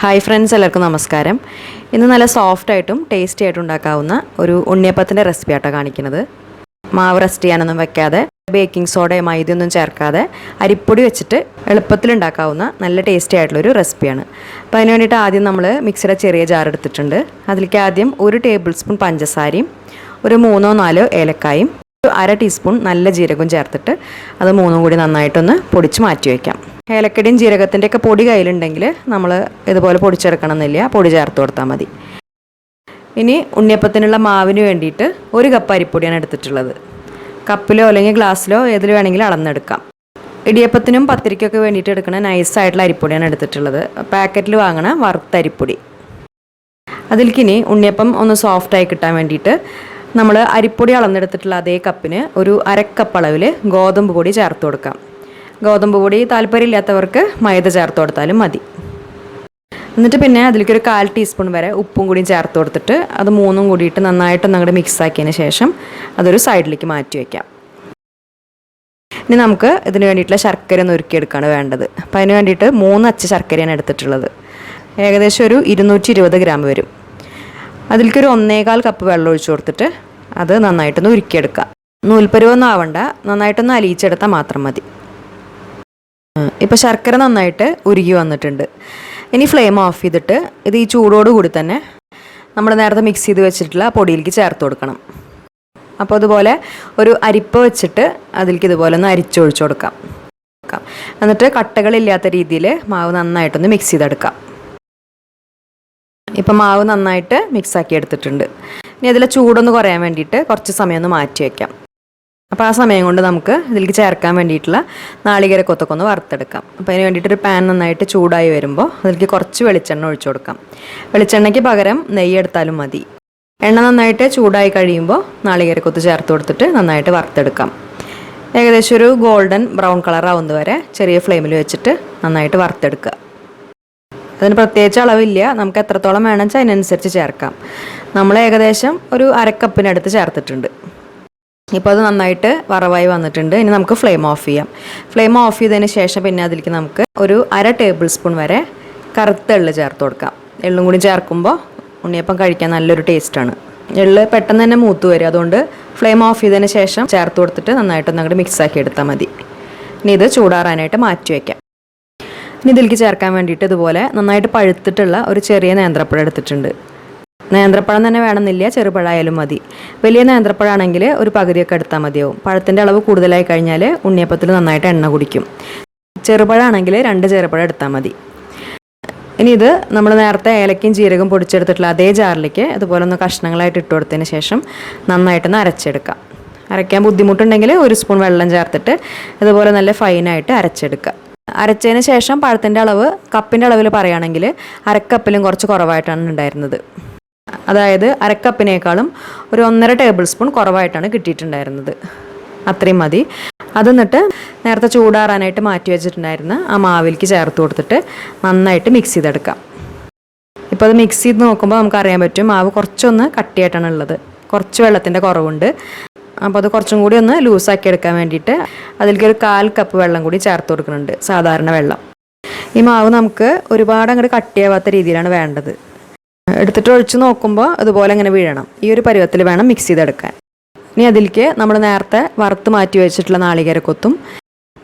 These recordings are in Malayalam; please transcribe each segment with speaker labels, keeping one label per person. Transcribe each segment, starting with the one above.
Speaker 1: ഹായ് ഫ്രണ്ട്സ് എല്ലാവർക്കും നമസ്കാരം. ഇന്ന് നല്ല സോഫ്റ്റ് ആയിട്ടും ടേസ്റ്റി ആയിട്ടും ഉണ്ടാക്കാവുന്ന ഒരു ഉണ്ണിയപ്പത്തിന്റെ റെസിപ്പി ആട്ടോ കാണിക്കുന്നത്. മാവ് റെസ്റ്റ് ചെയ്യാനൊന്നും വെക്കാതെ ബേക്കിംഗ് സോഡയോ മൈദയൊന്നും ചേർക്കാതെ അരിപ്പൊടി വെച്ചിട്ട് എളുപ്പത്തിൽ ഉണ്ടാക്കാവുന്ന നല്ല ടേസ്റ്റി ആയിട്ടുള്ളൊരു റെസിപ്പിയാണ് അപ്പോൾ അതിന് വേണ്ടിയിട്ട് ആദ്യം നമ്മൾ മിക്സിയുടെ ചെറിയ ജാർ എടുത്തിട്ടുണ്ട്. അതിലേക്ക് ആദ്യം ഒരു ടേബിൾ സ്പൂൺ പഞ്ചസാരയും ഒരു മൂന്നോ നാലോ ഏലക്കായും ഒരു അര ടീസ്പൂൺ നല്ല ജീരകവും ചേർത്തിട്ട് അത് മൂന്നും കൂടി നന്നായിട്ടൊന്ന് പൊടിച്ച് മാറ്റി വയ്ക്കാം ഏലക്കടിയും ജീരകത്തിന്റെ ഒക്കെ പൊടി കയ്യിലുണ്ടെങ്കിൽ നമ്മൾ ഇതുപോലെ പൊടിച്ചെടുക്കണം എന്നില്ല പൊടി ചേർത്ത് കൊടുത്താൽ മതി. ഇനി ഉണ്ണിയപ്പത്തിനുള്ള മാവിന് വേണ്ടിയിട്ട് ഒരു കപ്പ് അരിപ്പൊടിയാണ് എടുത്തിട്ടുള്ളത്. കപ്പിലോ അല്ലെങ്കിൽ ഗ്ലാസ്സിലോ ഏതിൽ വേണമെങ്കിലും അളന്നെടുക്കാം. ഇടിയപ്പത്തിനും പത്തിരിക്കൊക്കെ വേണ്ടിയിട്ട് എടുക്കണ നൈസായിട്ടുള്ള അരിപ്പൊടിയാണ് എടുത്തിട്ടുള്ളത്. പാക്കറ്റിൽ വാങ്ങണ വറുത്ത അരിപ്പൊടി. അതിൽക്കിനി ഉണ്ണിയപ്പം ഒന്ന് സോഫ്റ്റായി കിട്ടാൻ വേണ്ടിയിട്ട് നമ്മൾ അരിപ്പൊടി അളന്നെടുത്തിട്ടുള്ള അതേ കപ്പിന് ഒരു അരക്കപ്പ് അളവിൽ ഗോതമ്പ് പൊടി ചേർത്ത് കൊടുക്കാം. ഗോതമ്പ് പൊടി താല്പര്യമില്ലാത്തവർക്ക് മൈദ ചേർത്ത് കൊടുത്താലും മതി. എന്നിട്ട് പിന്നെ അതിലേക്ക് ഒരു കാൽ ടീസ്പൂൺ വരെ ഉപ്പും കൂടി ചേർത്ത് കൊടുത്തിട്ട് അത് മൂന്നും കൂടിയിട്ട് നന്നായിട്ട് അങ്ങോട്ട് മിക്സ് ആക്കിയതിന് ശേഷം അതൊരു സൈഡിലേക്ക് മാറ്റി വയ്ക്കാം ഇനി നമുക്ക് ഇതിന് വേണ്ടിയിട്ടുള്ള ശർക്കര ഒന്ന് ഒരുക്കിയെടുക്കുകയാണ് വേണ്ടത്. അപ്പോൾ അതിന് വേണ്ടിയിട്ട് മൂന്ന് അച്ച ശർക്കരയാണ് എടുത്തിട്ടുള്ളത്. ഏകദേശം ഒരു ഇരുന്നൂറ്റി ഇരുപത് ഗ്രാം വരും. അതിലേക്കൊരു ഒന്നേകാൽ കപ്പ് വെള്ളം ഒഴിച്ചു കൊടുത്തിട്ട് അത് നന്നായിട്ടൊന്ന് ഉരുക്കിയെടുക്കാം. നൂൽപ്പരുവൊന്നും ആവണ്ട നന്നായിട്ടൊന്ന് അലിയിച്ചെടുത്താൽ മാത്രം മതി. ഇപ്പോൾ ശർക്കര നന്നായിട്ട് ഉരുകി വന്നിട്ടുണ്ട്. ഇനി ഫ്ലെയിം ഓഫ് ചെയ്തിട്ട് ഇത് ഈ ചൂടോട് കൂടി തന്നെ നമ്മൾ നേരത്തെ മിക്സ് ചെയ്ത് വെച്ചിട്ടുള്ള പൊടിയിലേക്ക് ചേർത്ത് കൊടുക്കണം. അപ്പോൾ അതുപോലെ ഒരു അരിപ്പ വെച്ചിട്ട് അതിലേക്ക് ഇതുപോലെ ഒന്ന് അരിച്ചൊഴിച്ചു കൊടുക്കാം. എന്നിട്ട് കട്ടകളില്ലാത്ത രീതിയിൽ മാവ് നന്നായിട്ടൊന്ന് മിക്സ് ചെയ്തെടുക്കാം. ഇപ്പം മാവ് നന്നായിട്ട് മിക്സ് ആക്കി എടുത്തിട്ടുണ്ട്. ഇനി അതിലെ ചൂടൊന്ന് കുറയാൻ വേണ്ടിയിട്ട് കുറച്ച് സമയം ഒന്ന് മാറ്റി വയ്ക്കാം അപ്പോൾ ആ സമയം കൊണ്ട് നമുക്ക് ഇതിലേക്ക് ചേർക്കാൻ വേണ്ടിയിട്ടുള്ള നാളികേര കൊത്തൊക്കെ ഒന്ന് വറുത്തെടുക്കാം. അപ്പോൾ അതിന് വേണ്ടിയിട്ട് ഒരു പാൻ നന്നായിട്ട് ചൂടായി വരുമ്പോൾ അതിലേക്ക് കുറച്ച് വെളിച്ചെണ്ണ ഒഴിച്ചു കൊടുക്കാം. വെളിച്ചെണ്ണയ്ക്ക് പകരം നെയ്യ് എടുത്താലും മതി. എണ്ണ നന്നായിട്ട് ചൂടായി കഴിയുമ്പോൾ നാളികേര കൊത്ത് ചേർത്ത് കൊടുത്തിട്ട് നന്നായിട്ട് വറുത്തെടുക്കാം. ഏകദേശം ഒരു ഗോൾഡൻ ബ്രൗൺ കളർ ആവുന്നത് വരെ ചെറിയ ഫ്ലെയിമിൽ വെച്ചിട്ട് നന്നായിട്ട് വറുത്തെടുക്കുക. അതിന് പ്രത്യേകിച്ച് അളവില്ല. നമുക്ക് എത്രത്തോളം വേണമെന്ന് വെച്ചാൽ അതിനനുസരിച്ച് ചേർക്കാം. നമ്മൾ ഏകദേശം ഒരു അരക്കപ്പിനടുത്ത് ചേർത്തിട്ടുണ്ട്. ഇപ്പോൾ അത് നന്നായിട്ട് വറവായി വന്നിട്ടുണ്ട്. ഇനി നമുക്ക് ഫ്ലെയിം ഓഫ് ചെയ്യാം. ഫ്ലെയിം ഓഫ് ചെയ്തതിന് ശേഷം പിന്നെ അതിലേക്ക് നമുക്ക് ഒരു അര ടേബിൾ സ്പൂൺ വരെ കറുത്ത എള്ള് ചേർത്ത് കൊടുക്കാം. എള്ളും കൂടി ചേർക്കുമ്പോൾ ഉണ്ണിയപ്പം കഴിക്കാൻ നല്ലൊരു ടേസ്റ്റാണ് എള്ള് പെട്ടെന്ന് തന്നെ മൂത്ത് വരും. അതുകൊണ്ട് ഫ്ലെയിം ഓഫ് ചെയ്തതിന് ശേഷം ചേർത്ത് കൊടുത്തിട്ട് നന്നായിട്ടൊന്ന് അങ്ങോട്ട് മിക്സ് ആക്കി എടുത്താൽ മതി. ഇനി ഇത് ചൂടാറാനായിട്ട് മാറ്റി വയ്ക്കാം ഇനി ഇതിലേക്ക് ചേർക്കാൻ വേണ്ടിയിട്ട് ഇതുപോലെ നന്നായിട്ട് പഴുത്തിട്ടുള്ള ഒരു ചെറിയ നേന്ത്രപ്പഴം എടുത്തിട്ടുണ്ട്. നേന്ത്രപ്പഴം തന്നെ വേണമെന്നില്ല ചെറുപഴമായാലും മതി. വലിയ നേന്ത്രപ്പഴമാണെങ്കിൽ ഒരു പകുതിയൊക്കെ എടുത്താൽ മതിയാവും. പഴത്തിന്റെ അളവ് കൂടുതലായി കഴിഞ്ഞാൽ ഉണ്ണിയപ്പത്തിൽ നന്നായിട്ട് എണ്ണ കുടിക്കും. ചെറുപഴമാണെങ്കിൽ രണ്ട് ചെറുപഴം എടുത്താൽ മതി. ഇനി ഇത് നമ്മൾ നേരത്തെ ഏലക്കയും ജീരകം പൊടിച്ചെടുത്തിട്ടുള്ള അതേ ജാറിലേക്ക് അതുപോലെ ഒന്ന് കഷ്ണങ്ങളായിട്ട് ഇട്ട് കൊടുത്തതിന് ശേഷം നന്നായിട്ടൊന്ന് അരച്ചെടുക്കാം. അരയ്ക്കാൻ ബുദ്ധിമുട്ടുണ്ടെങ്കിൽ ഒരു സ്പൂൺ വെള്ളം ചേർത്തിട്ട് ഇതുപോലെ നല്ല ഫൈനായിട്ട് അരച്ചെടുക്കുക. അരച്ചതിന് ശേഷം പഴത്തിന്റെ അളവ് കപ്പിന്റെ അളവിൽ പറയുകയാണെങ്കിൽ അരക്കപ്പിലും കുറച്ച് കുറവായിട്ടാണ് ഉണ്ടായിരുന്നത്. അതായത് അരക്കപ്പിനേക്കാളും ഒരു ഒന്നര ടേബിൾ സ്പൂൺ കുറവായിട്ടാണ് കിട്ടിയിട്ടുണ്ടായിരുന്നത്. അത്രയും മതി. അതെന്നിട്ട് നേരത്തെ ചൂടാറാനായിട്ട് മാറ്റി വെച്ചിട്ടുണ്ടായിരുന്ന ആ മാവിലേക്ക് ചേർത്ത് കൊടുത്തിട്ട് നന്നായിട്ട് മിക്സ് ചെയ്തെടുക്കാം. ഇപ്പോൾ അത് മിക്സ് ചെയ്ത് നോക്കുമ്പോൾ നമുക്ക് അറിയാൻ പറ്റും മാവ് കുറച്ചൊന്ന് കട്ടിയായിട്ടാണ് ഉള്ളത്. കുറച്ച് വെള്ളത്തിന്റെ കുറവുണ്ട്. അപ്പോൾ അത് കുറച്ചും കൂടി ഒന്ന് ലൂസാക്കി എടുക്കാൻ വേണ്ടിയിട്ട് അതിലേക്ക് ഒരു കാൽ കപ്പ് വെള്ളം കൂടി ചേർത്ത് കൊടുക്കുന്നുണ്ട് സാധാരണ വെള്ളം. ഈ മാവ് നമുക്ക് ഒരുപാട് അങ്ങോട്ട് കട്ടിയാവാത്ത രീതിയിലാണ് വേണ്ടത്. എടുത്തിട്ട് ഒഴിച്ച് നോക്കുമ്പോൾ അതുപോലെ അങ്ങനെ വീഴണം. ഈ ഒരു പരുവത്തിൽ വേണം മിക്സ് ചെയ്തെടുക്കാൻ. ഇനി അതിലേക്ക് നമ്മൾ നേരത്തെ വറുത്ത് മാറ്റി വെച്ചിട്ടുള്ള നാളികേരക്കൊത്തും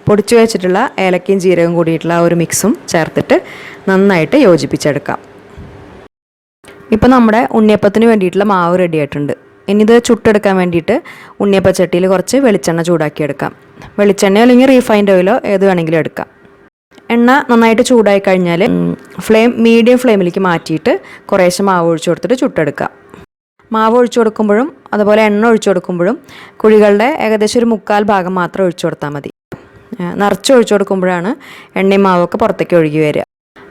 Speaker 1: പൊടിച്ചു വെച്ചിട്ടുള്ള ഏലക്കയും ജീരകവും കൂടിയിട്ടുള്ള ഒരു മിക്സും ചേർത്തിട്ട് നന്നായിട്ട് യോജിപ്പിച്ചെടുക്കാം. ഇപ്പോൾ നമ്മുടെ ഉണ്ണിയപ്പത്തിന് വേണ്ടിയിട്ടുള്ള മാവ് റെഡി ആയിട്ടുണ്ട്. ഇനി ഇത് ചുട്ടെടുക്കാൻ വേണ്ടിയിട്ട് ഉണ്ണിയപ്പച്ചട്ടിയിൽ കുറച്ച് വെളിച്ചെണ്ണ ചൂടാക്കിയെടുക്കാം. വെളിച്ചെണ്ണയോ അല്ലെങ്കിൽ റീഫൈൻഡ് ഓയിലോ ഏത് വേണമെങ്കിലും എടുക്കാം. എണ്ണ നന്നായിട്ട് ചൂടായി കഴിഞ്ഞാൽ ഫ്ലെയിം മീഡിയം ഫ്ലെയിമിലേക്ക് മാറ്റിയിട്ട് കുറേശ്ശെ മാവ് ഒഴിച്ചു കൊടുത്തിട്ട് ചുട്ടെടുക്കുക. മാവ് ഒഴിച്ചു കൊടുക്കുമ്പോഴും അതുപോലെ എണ്ണ ഒഴിച്ചു കൊടുക്കുമ്പോഴും കുഴികളുടെ ഏകദേശം ഒരു മുക്കാൽ ഭാഗം മാത്രം ഒഴിച്ചു കൊടുത്താൽ മതി. നിറച്ച് ഒഴിച്ചു കൊടുക്കുമ്പോഴാണ് എണ്ണയും മാവൊക്കെ പുറത്തേക്ക് ഒഴുകി വരിക.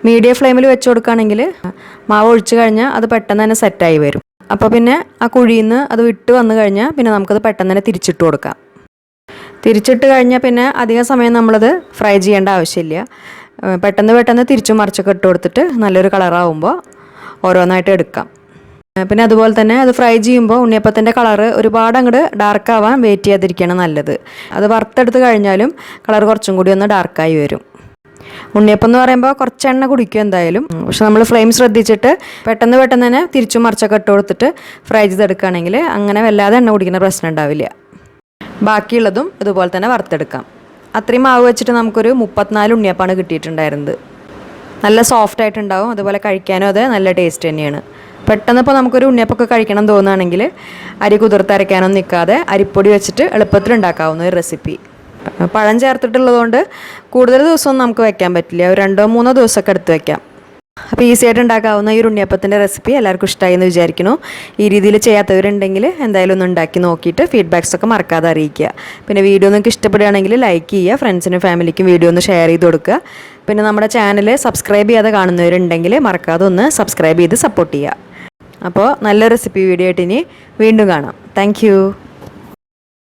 Speaker 1: മീഡിയം ഫ്ലെയിമിൽ വെച്ച് കൊടുക്കുകയാണെങ്കിൽ മാവ് ഒഴിച്ചു കഴിഞ്ഞാൽ അത് പെട്ടെന്ന് തന്നെ സെറ്റായി വരും. അപ്പോൾ പിന്നെ ആ കുഴിയിൽ നിന്ന് അത് വിട്ട് വന്നു കഴിഞ്ഞാൽ പിന്നെ നമുക്കത് പെട്ടെന്ന് തന്നെ തിരിച്ചിട്ട് കൊടുക്കാം. തിരിച്ചിട്ട് കഴിഞ്ഞാൽ പിന്നെ അധിക സമയം നമ്മളത് ഫ്രൈ ചെയ്യേണ്ട ആവശ്യമില്ല. പെട്ടെന്ന് പെട്ടെന്ന് തിരിച്ചും മറിച്ചൊക്കെ ഇട്ട് കൊടുത്തിട്ട് നല്ലൊരു കളറാവുമ്പോൾ ഓരോന്നായിട്ട് എടുക്കാം. പിന്നെ അതുപോലെ തന്നെ അത് ഫ്രൈ ചെയ്യുമ്പോൾ ഉണ്ണിയപ്പത്തിന്റെ കളറ് ഒരുപാട് അങ്ങോട്ട് ഡാർക്ക് ആവാൻ വെയിറ്റ് ചെയ്യാതിരിക്കുകയാണ് നല്ലത്. അത് വറുത്തെടുത്ത് കഴിഞ്ഞാലും കളർ കുറച്ചും കൂടി ഒന്ന് ഡാർക്കായി വരും. ഉണ്ണിയപ്പം എന്ന് പറയുമ്പോൾ കുറച്ച് എണ്ണ കുടിക്കും എന്തായാലും. പക്ഷെ നമ്മൾ ഫ്ലെയിം ശ്രദ്ധിച്ചിട്ട് പെട്ടെന്ന് പെട്ടെന്ന് തന്നെ തിരിച്ചും മറിച്ചൊക്കെ ഇട്ട് കൊടുത്തിട്ട് ഫ്രൈ ചെയ്തെടുക്കുകയാണെങ്കിൽ അങ്ങനെ വല്ലാതെ എണ്ണ കുടിക്കുന്ന പ്രശ്നം ഉണ്ടാവില്ല. ബാക്കിയുള്ളതും ഇതുപോലെ തന്നെ വറുത്തെടുക്കാം. അത്രയും മാവ് വെച്ചിട്ട് നമുക്കൊരു മുപ്പത്തിനാല് ഉണ്ണിയപ്പാണ് കിട്ടിയിട്ടുണ്ടായിരുന്നത്. നല്ല സോഫ്റ്റ് ആയിട്ടുണ്ടാവും അതുപോലെ കഴിക്കാനും അത് നല്ല ടേസ്റ്റ് തന്നെയാണ്. പെട്ടെന്ന് ഇപ്പോൾ നമുക്കൊരു ഉണ്ണിയപ്പൊക്കെ കഴിക്കണം തോന്നുകയാണെങ്കിൽ അരി കുതിർത്തരയ്ക്കാനൊന്നും നിൽക്കാതെ അരിപ്പൊടി വെച്ചിട്ട് എളുപ്പത്തിൽ ഉണ്ടാക്കാവുന്ന ഒരു റെസിപ്പി പഴം ചേർത്തിട്ടുള്ളതുകൊണ്ട് കൂടുതൽ ദിവസമൊന്നും നമുക്ക് വെക്കാൻ പറ്റില്ല. ഒരു രണ്ടോ മൂന്നോ ദിവസമൊക്കെ എടുത്ത് വെക്കാം. അപ്പോൾ ഈസി ആയിട്ട് ഉണ്ടാക്കാവുന്ന ഈ ഉണ്ണിയപ്പത്തിന്റെ റെസിപ്പി എല്ലാവർക്കും ഇഷ്ടമായി എന്ന് വിചാരിക്കുന്നു. ഈ രീതിയിൽ ചെയ്യാത്തവരുണ്ടെങ്കിൽ എന്തായാലും ഒന്ന് ഉണ്ടാക്കി നോക്കിയിട്ട് ഫീഡ്ബാക്സ് ഒക്കെ മറക്കാതെ അറിയിക്കുക. പിന്നെ വീഡിയോ നിങ്ങൾക്ക് ഇഷ്ടപ്പെടുകയാണെങ്കിൽ ലൈക്ക് ചെയ്യുക ഫ്രണ്ട്സിനും ഫാമിലിക്കും വീഡിയോ ഒന്ന് ഷെയർ ചെയ്ത് കൊടുക്കുക. പിന്നെ നമ്മുടെ ചാനൽ സബ്സ്ക്രൈബ് ചെയ്യാതെ കാണുന്നവരുണ്ടെങ്കിൽ മറക്കാതെ ഒന്ന് സബ്സ്ക്രൈബ് ചെയ്ത് സപ്പോർട്ട് ചെയ്യുക. അപ്പോൾ നല്ല റെസിപ്പി വീഡിയോ ആയിട്ട് ഇനി വീണ്ടും കാണാം. താങ്ക്